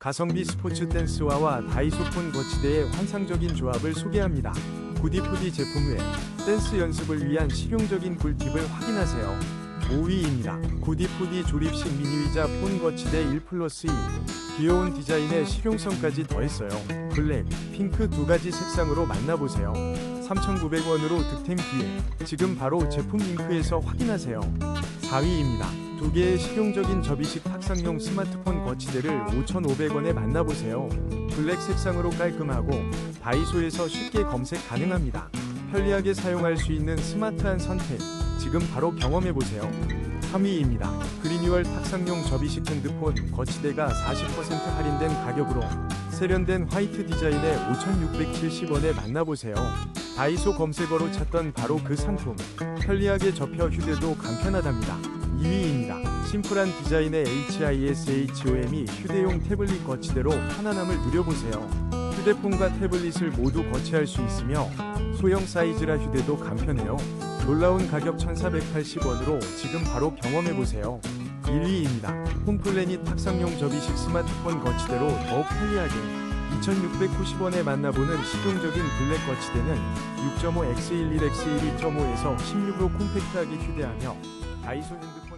가성비 스포츠 댄스화와 다이소폰 거치대의 환상적인 조합을 소개합니다. 구디푸디 제품 외 댄스 연습을 위한 실용적인 꿀팁을 확인하세요. 5위입니다. 구디푸디 조립식 미니의자 폰 거치대 1 플러스 2 귀여운 디자인에 실용성까지 더했어요. 블랙, 핑크 두 가지 색상으로 만나보세요. 3,900원으로 득템 기회. 지금 바로 제품 링크에서 확인하세요. 4위입니다. 두 개의 실용적인 접이식 탁상용 스마트폰 거치대를 5,500원에 만나보세요. 블랙 색상으로 깔끔하고 다이소에서 쉽게 검색 가능합니다. 편리하게 사용할 수 있는 스마트한 선택. 지금 바로 경험해보세요. 3위입니다. 그리뉴얼 탁상용 접이식 핸드폰 거치대가 40% 할인된 가격으로 세련된 화이트 디자인에 5,670원에 만나보세요. 다이소 검색어로 찾던 바로 그 상품. 편리하게 접혀 휴대도 간편하답니다. 2위입니다. 심플한 디자인의 HISHOM이 휴대용 태블릿 거치대로 편안함을 누려보세요. 휴대폰과 태블릿을 모두 거치할 수 있으며 소형 사이즈라 휴대도 간편해요. 놀라운 가격 1,480원으로 지금 바로 경험해보세요. 1위입니다. 홈플래닛 탁상용 접이식 스마트폰 거치대로 더욱 편리하게 2,690원에 만나보는 실용적인 블랙 거치대는 6.5 X11 X12.5에서 16으로 콤팩트하게 휴대하며 다이소 핸드폰